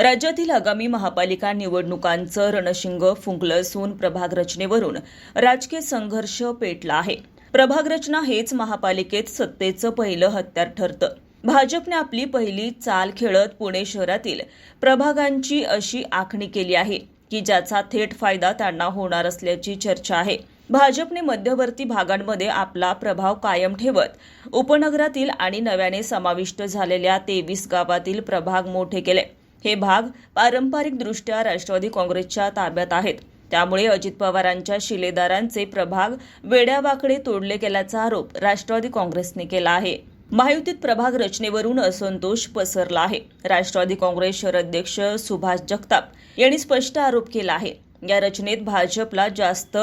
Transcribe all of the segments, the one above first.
राज्यातील आगामी महापालिका निवडणुकांचं रणशिंग फुंकलं असून प्रभाग रचनेवरून राजकीय संघर्ष पेटला आहे. प्रभाग रचना हेच महापालिकेत सत्तेचं पहिलं हत्यार ठरतं. भाजपने आपली पहिली चाल खेळत पुणे शहरातील प्रभागांची अशी आखणी केली आहे की ज्याचा थेट फायदा त्यांना होणार असल्याची चर्चा आहे. भाजपने मध्यवर्ती भागांमध्ये आपला प्रभाव कायम ठेवत उपनगरातील आणि नव्याने समाविष्ट झालेल्या तेवीस गावातील प्रभाग मोठे केले. हे भाग पारंपरिकदृष्ट्या राष्ट्रवादी काँग्रेसच्या ताब्यात आहेत. त्यामुळे अजित पवारांच्या शिलेदारांचे प्रभाग वेड्यावाकडे तोडले गेल्याचा आरोप राष्ट्रवादी काँग्रेसने केला आहे. महायुतीत प्रभाग रचनेवरून असंतोष पसरला आहे. राष्ट्रवादी काँग्रेस शहराध्यक्ष सुभाष जगताप यांनी स्पष्ट आरोप केला आहे. या रचनेत भाजपला जास्त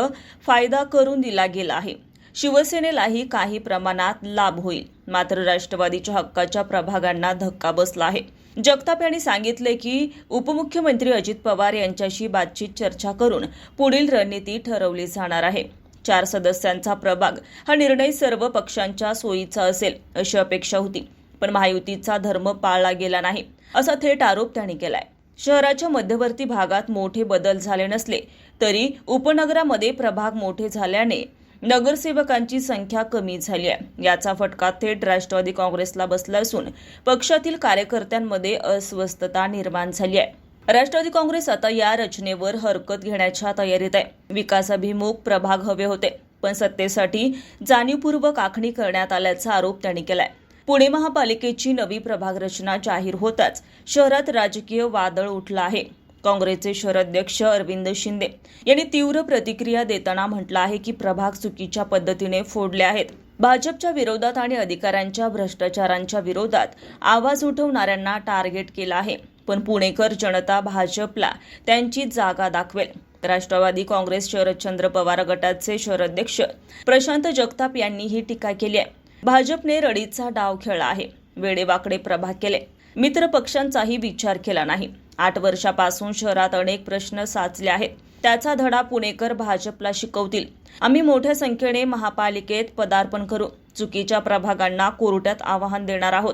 फायदा करून दिला गेला आहे. शिवसेनेलाही काही प्रमाणात लाभ होईल. मात्र राष्ट्रवादीच्या हक्काच्या प्रभागांना धक्का बसला आहे. जगताप यांनी सांगितले की उपमुख्यमंत्री अजित पवार यांच्याशी बातचीत चर्चा करून पुढील रणनीती ठरवली जाणार आहे. चार सदस्यांचा प्रभाग हा निर्णय सर्व पक्षांच्या सोयीचा असेल अशी अपेक्षा होती. पण महायुतीचा धर्म पाळला गेला नाही असा थेट आरोप त्यांनी केलाय. शहराच्या मध्यवर्ती भागात मोठे बदल झाले नसले तरी उपनगरामध्ये प्रभाग मोठे झाल्याने नगरसेवकांची संख्या कमी झाली आहे. याचा फटका थेट राष्ट्रवादी काँग्रेसला बसला असून पक्षातील कार्यकर्त्यांमध्ये अस्वस्थता निर्माण झाली आहे. राष्ट्रवादी काँग्रेस आता या रचनेवर हरकत घेण्याच्या तयारीत आहे. विकासाभिमुख प्रभाग हवे होते पण सत्तेसाठी जाणीवपूर्वक आखणी करण्यात आल्याचा आरोप त्यांनी केलाय. पुणे महापालिकेची नवी प्रभाग रचना जाहीर होताच शहरात राजकीय वादळ उठलं आहे. काँग्रेसचे शहराध्यक्ष अरविंद शिंदे यांनी तीव्र प्रतिक्रिया देताना म्हटलं आहे की प्रभाग चुकीच्या पद्धतीने फोडले आहेत. भाजपच्या विरोधात आणि अधिकाऱ्यांच्या भ्रष्टाचारांच्या विरोधात आवाज उठवणाऱ्यांना टार्गेट केला आहे. पण पुणेकर जनता भाजपला त्यांची जागा दाखवेल. राष्ट्रवादी काँग्रेस शरदचंद्र पवार गटाचे शहराध्यक्ष प्रशांत जगताप यांनी ही टीका केली आहे. भाजपने रडीचा डाव खेळला आहे. वेडेवाकडे प्रभाग केले. मित्र पक्षांचाही विचार केला नाही. आठ वर्षापासून शहरात अनेक प्रश्न साचले आहेत. त्याचा धडा पुणेकर भाजपला शिकवतील. आम्ही मोठ्या संख्येने महापालिकेत पदार्पण करू. चुकीच्या प्रभागांना कोर्टात आवाहन देणार आहोत.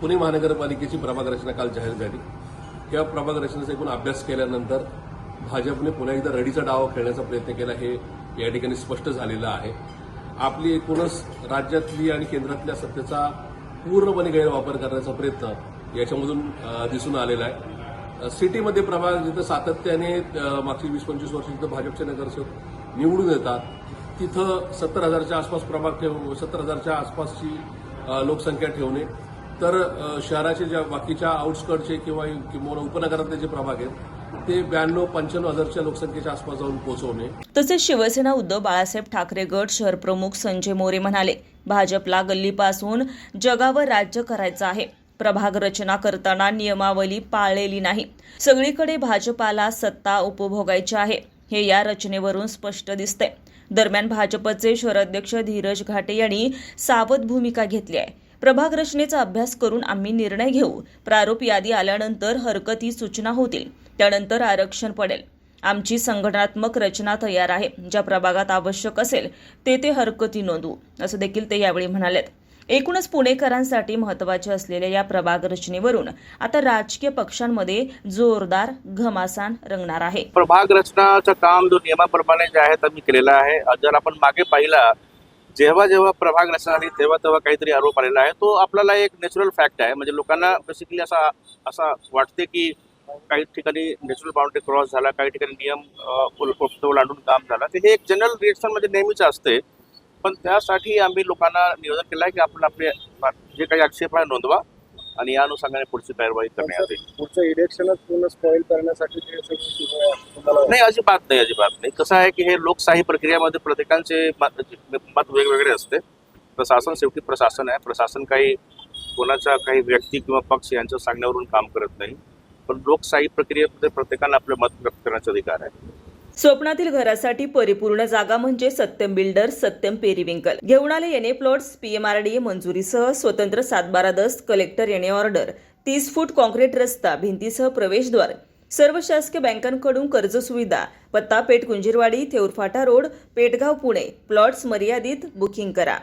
पुणे महानगरपालिकेची प्रभाग रचना काल जाहीर झाली. या प्रभाग रचनेचा एकूण अभ्यास केल्यानंतर भाजपने पुन्हा एकदा रडीचा डाव खेळण्याचा प्रयत्न केला हे या ठिकाणी स्पष्ट झालेलं आहे. आपली एकूणच राज्यातली आणि केंद्रातल्या सत्तेचा पूर्णपणे गैरवापर करण्याचा प्रयत्न याच्यामधून दिसून आलेला आहे. सिटीमध्ये प्रभाग जिथं सातत्याने मागची वीस पंचवीस वर्ष जिथं भाजपचे नगरसेवक निवडून येतात तिथं सत्तर हजारच्या आसपास प्रभाग ठेव सत्तर हजारच्या आसपासची लोकसंख्या ठेवणे. तर शहराचे ज्या बाकीच्या आउटस्कटचे किंवा किंवा उपनगरातले जे प्रभाग आहेत ते ब्याण्णव पंच्याण्णव हजारच्या लोकसंख्येच्या आसपास जाऊन पोहोचवणे. तसेच शिवसेना उद्धव बाळासाहेब ठाकरे गट शहरप्रमुख संजय मोरे म्हणाले भाजपला गल्लीपासून जगावर राज्य करायचं आहे. प्रभाग रचना करताना नियमावली पाळलेली नाही. सगळीकडे भाजपाला सत्ता उपभोगायची आहे हे या रचनेवरून स्पष्ट दिसतंय. दरम्यान भाजपचे शहराध्यक्ष धीरज घाटे यांनी सावध भूमिका घेतली आहे. प्रभाग रचनेचा अभ्यास करून आम्ही निर्णय घेऊ. प्रारूप यादी आल्यानंतर हरकती सूचना होतील. त्यानंतर आरक्षण पडेल. आमची संघटनात्मक रचना तयार आहे. ज्या प्रभागात आवश्यक असेल ते ते हरकती नोंदवू. असं देखील ते यावेळी म्हणालेत. एकूणच पुणेकरांसाठी महत्त्वाचे असलेल्या या प्रभाग रचनेवरून आता राजकीय पक्षांमध्ये जोरदार घमासान रंगणार आहे. प्रभाग रचनाचं काम जो नियमाप्रमाणे जे आहे ते मी केलेलं आहे. जर आपण मागे पाहिला जेव्हा जेव्हा प्रभाग रचना आली तेव्हा तेव्हा काहीतरी आरोप आलेला आहे तो आपल्याला एक नॅचरल फॅक्ट आहे. म्हणजे लोकांना बेसिकली असा असा वाटते की काही ठिकाणी नॅचरल बाउंड्री क्रॉस झाला काही ठिकाणी नियम ओलांडून काम झाला. तर हे एक जनरल रिएक्शन म्हणजे नेहमीच असते. पण त्यासाठी आम्ही लोकांना निवेदन केलं आहे की आपण आपले जे काही आक्षेप आहे नोंदवा आणि या अनुषंगाने पुढची कारवाई करण्यात येईल. पुढचं इलेक्शनच पूर्ण स्पॉईल करण्यासाठी नाही अजिबात नाही अजिबात नाही. कसं आहे की हे लोकशाही प्रक्रियामध्ये प्रत्येकांचे मत वेगवेगळे असते. प्रशासन शेवटी प्रशासन आहे. प्रशासन काही कोणाच्या काही व्यक्ती किंवा पक्ष यांच्या सांगण्यावरून काम करत नाही. पण लोकशाही प्रक्रियेमध्ये प्रत्येकाला आपलं मत व्यक्त करण्याचा अधिकार आहे. स्वप्नातील घरासाठी परिपूर्ण जागा म्हणजे सत्यम बिल्डर सत्यम पेरिविंकल. घेऊन आले एनए प्लॉट्स पीएमआरडीए मंजुरीसह स्वतंत्र सातबारा दस कलेक्टर येणे ऑर्डर. तीस फूट कॉन्क्रीट रस्ता भिंतीसह प्रवेशद्वार. सर्व शासकीय बँकांकडून कर्ज सुविधा पत्ता पेठ कुंजीरवाडी थेऊरफाटा रोड पेटगाव पुणे प्लॉट्स मर्यादित बुकिंग करा.